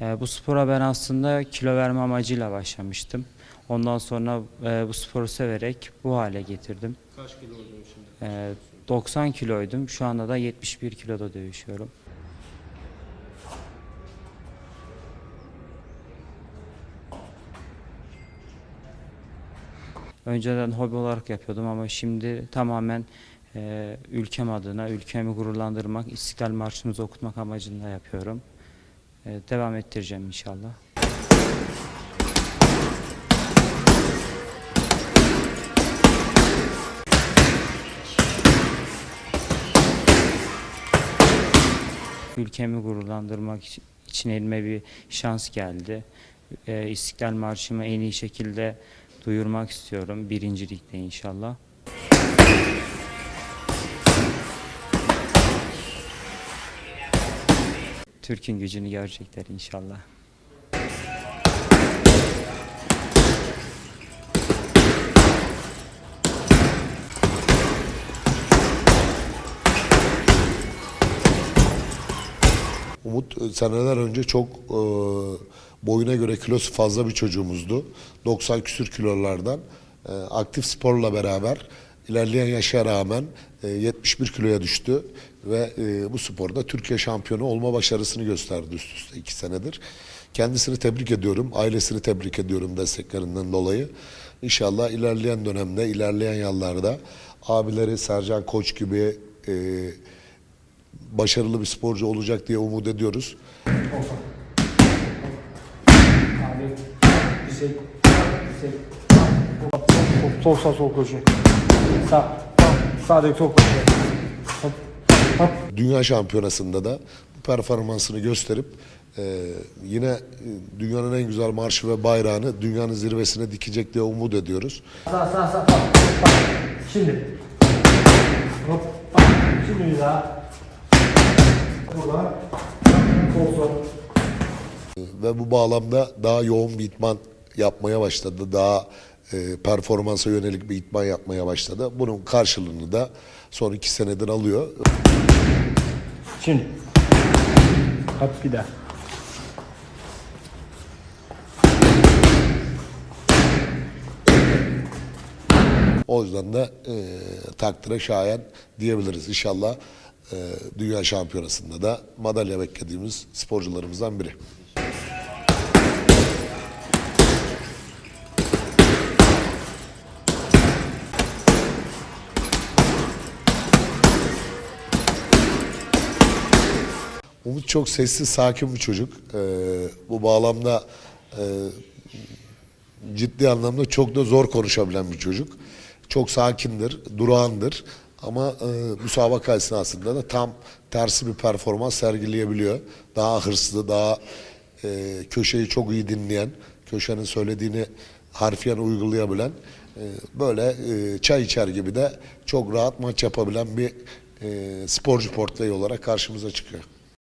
E, bu spora ben aslında kilo verme amacıyla başlamıştım. Ondan sonra e, bu sporu severek bu hale getirdim. Kaç kilo oldun şimdi? E, 90 kiloydum. Şu anda da 71 kiloda dövüşüyorum. Önceden hobi olarak yapıyordum ama şimdi tamamen e, ülkem adına, ülkemi gururlandırmak, İstiklal Marşımızı okutmak amacıyla yapıyorum. E, devam ettireceğim inşallah. Ülkemi gururlandırmak için- elime bir şans geldi. E, İstiklal Marşı'mı en iyi şekilde duyurmak istiyorum. Birincilikte inşallah. Türk'ün gücünü görecekler inşallah. Umut seneler önce çok e, boyuna göre kilosu fazla bir çocuğumuzdu. 90 küsür kilolardan e, aktif sporla beraber ilerleyen yaşa rağmen e, 71 kiloya düştü ve e, bu sporda Türkiye şampiyonu olma başarısını gösterdi üst üste iki senedir. Kendisini tebrik ediyorum, ailesini tebrik ediyorum desteklerinden dolayı. İnşallah ilerleyen dönemde, ilerleyen yıllarda abileri Sercan Koç gibi e, başarılı bir sporcu olacak diye umut ediyoruz. Abi. Sol sağ sol koşu. Sağ. Sağ. Sağdaki. Hop. Hop. Dünya şampiyonasında da bu performansını gösterip e, yine e, dünyanın en güzel marşı ve bayrağını dünyanın zirvesine dikecek diye umut ediyoruz. Sağ sağ sağ. sağ. Bak. Şimdi. Hop. Bak. Şimdi bir daha. Burada. Sol sol. Ve bu bağlamda daha yoğun bir itman yapmaya başladı. Daha e, performansa yönelik bir itman yapmaya başladı. Bunun karşılığını da son iki senedir alıyor. Şimdi. Hop bir daha. O yüzden de e, takdire şayan diyebiliriz. İnşallah e, dünya şampiyonasında da madalya beklediğimiz sporcularımızdan biri. Umut çok sessiz, sakin bir çocuk. E, bu bağlamda e, ciddi anlamda çok da zor konuşabilen bir çocuk. Çok sakindir, durağandır ama e, müsabaka esnasında da tam tersi bir performans sergileyebiliyor. Daha hırslı, daha e, köşeyi çok iyi dinleyen, köşenin söylediğini harfiyen uygulayabilen, e, böyle e, çay içer gibi de çok rahat maç yapabilen bir e, sporcu portföyü olarak karşımıza çıkıyor.